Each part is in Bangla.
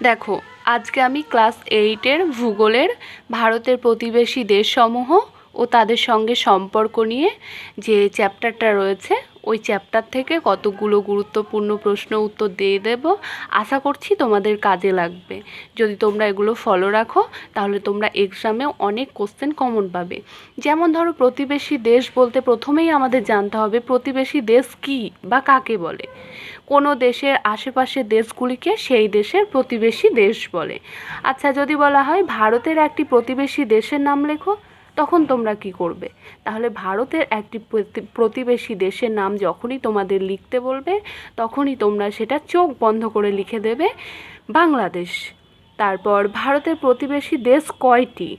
দেখো আজকে আমি ক্লাস এইটের ভূগোলের ভারতের প্রতিবেশী দেশসমূহ ও তাদের সঙ্গে সম্পর্ক নিয়ে যে চ্যাপ্টারটা রয়েছে, ওই চ্যাপ্টার থেকে কতগুলো গুরুত্বপূর্ণ প্রশ্ন উত্তর দিয়ে দেব। আশা করছি তোমাদের কাজে লাগবে। যদি তোমরা এগুলো ফলো রাখো, তাহলে তোমরা এক্সামে অনেক কোশ্চেন কমন পাবে। যেমন ধরো, প্রতিবেশী দেশ বলতে প্রথমেই আমাদের জানতে হবে, প্রতিবেশী দেশ কী বা কাকে বলে? কোনো দেশের আশেপাশের দেশগুলিকে সেই দেশের প্রতিবেশী দেশ বলে। আচ্ছা যদি বলা হয়, ভারতের একটি প্রতিবেশী দেশের নাম লেখো। তখন তোমরা কি করবে? তাহলে ভারতের একটি প্রতি- প্রতিবেশী দেশের নাম যখনই তোমাদের লিখতে বলবে, তখনই তোমরা সেটা চোখ বন্ধ করে লিখে দেবে, বাংলাদেশ। তারপর ভারতের প্রতিবেশী দেশ কয়টি?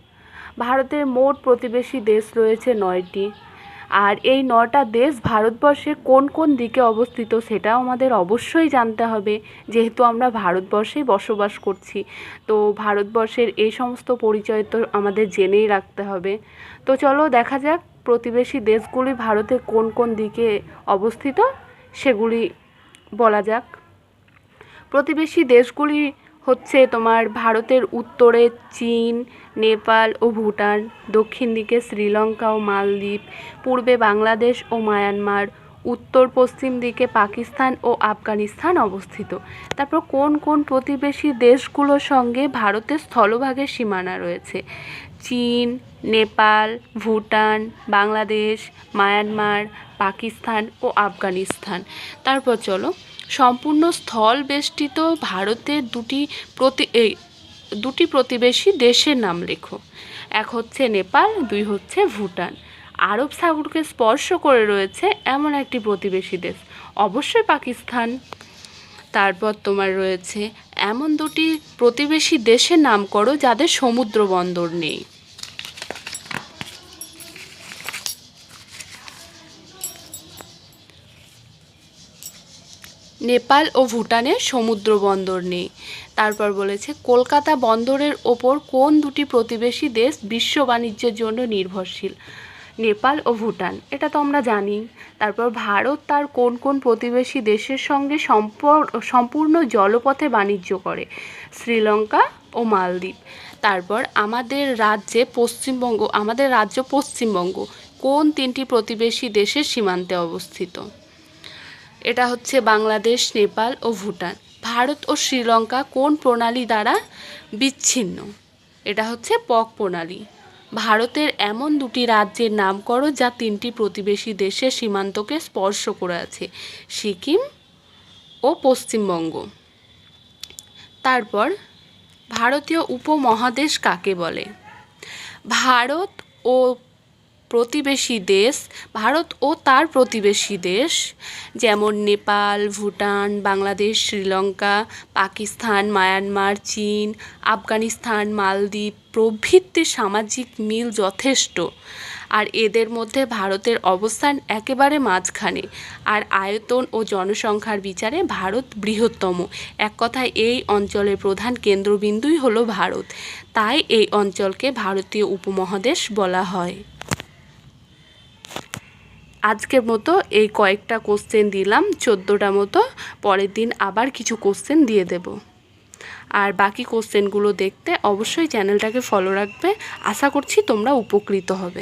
ভারতের মোট প্রতিবেশী দেশ রয়েছে নয়টি। আর এই নটা দেশ ভারতবর্ষে কোন কোন দিকে অবস্থিত সেটাও আমাদের অবশ্যই জানতে হবে, যেহেতু আমরা ভারতবর্ষেই বসবাস করছি। তো ভারতবর্ষের এই সমস্ত পরিচয় তো আমাদের জেনেই রাখতে হবে। তো চলো দেখা যাক প্রতিবেশী দেশগুলি ভারতের কোন কোন দিকে অবস্থিত, সেগুলি বলা যাক। প্রতিবেশী দেশগুলি হচ্ছে তোমার ভারতের উত্তরে চীন, নেপাল ও ভুটান, দক্ষিণ দিকে শ্রীলঙ্কা ও মালদ্বীপ, পূর্বে বাংলাদেশ ও মায়ানমার উত্তর পশ্চিম দিকে পাকিস্তান ও আফগানিস্তান অবস্থিত। তারপর কোন কোন প্রতিবেশী দেশগুলোর সঙ্গে ভারতের স্থলভাগের সীমানা রয়েছে? চীন, নেপাল, ভুটান, বাংলাদেশ, মায়ানমার, পাকিস্তান ও আফগানিস্তান। তারপর চলো, সম্পূর্ণ স্থল বেষ্টিত ভারতের দুটি প্রতি, এই দুটি প্রতিবেশী দেশের নাম লেখো। এক হচ্ছে নেপাল, দুই হচ্ছে ভুটান। আরব সাগরকে স্পর্শ করে রয়েছে এমন একটি প্রতিবেশী দেশ। অবশ্যই পাকিস্তান। তারপর তোমার রয়েছে এমন দুটি প্রতিবেশী দেশের নাম করো যাদের সমুদ্র বন্দর নেই। নেপাল ও ভুটানের সমুদ্র বন্দর নেই। তারপর বলেছে কলকাতা বন্দরের ওপর কোন দুটি প্রতিবেশী দেশ বিশ্ব বাণিজ্যের জন্য নির্ভরশীল? নেপাল ও ভুটান। এটা তো আমরা জানি। তারপর ভারত তার কোন কোন প্রতিবেশী দেশের সঙ্গে সম্পর, সম্পূর্ণ জলপথে বাণিজ্য করে? শ্রীলঙ্কা ও মালদ্বীপ। তারপর আমাদের রাজ্যে পশ্চিমবঙ্গ, আমাদের রাজ্য পশ্চিমবঙ্গ, কোন তিনটি প্রতিবেশী দেশের সীমান্তে অবস্থিত? এটা হচ্ছে বাংলাদেশ, নেপাল ও ভুটান। ভারত ও শ্রীলঙ্কা কোন প্রণালী দ্বারা বিচ্ছিন্ন? এটা হচ্ছে পক প্রণালী। ভারতের এমন দুটি রাজ্যের নাম করো যা তিনটি প্রতিবেশী দেশের সীমান্তকে স্পর্শ করে আছে, সিকিম ও পশ্চিমবঙ্গ। তারপর, ভারতীয় উপমহাদেশ কাকে বলে? ভারত ও প্রতিবেশী দেশ, ভারত ও তার প্রতিবেশী দেশ, যেমন নেপাল, ভুটান, বাংলাদেশ, শ্রীলঙ্কা, পাকিস্তান, মায়ানমার, চীন, আফগানিস্তান, মালদ্বীপ প্রভৃতি সামাজিক মিল যথেষ্ট। আর এদের মধ্যে ভারতের অবস্থান একেবারে মাঝখানে। আর আয়তন ও জনসংখ্যার বিচারে ভারত বৃহত্তম। এক কথায় এই অঞ্চলের প্রধান কেন্দ্রবিন্দুই হলো ভারত। তাই এই অঞ্চলকে ভারতীয় উপমহাদেশ বলা হয়। আজকের মতো এই কয়েকটা কোশ্চেন দিলাম, চোদ্দোটা মতো, পরের দিন আবার কিছু কোশ্চেন দিয়ে দেব। আর বাকি কোশ্চেনগুলো দেখতে অবশ্যই চ্যানেলটাকে ফলো রাখবে, আশা করছি তোমরা উপকৃত হবে।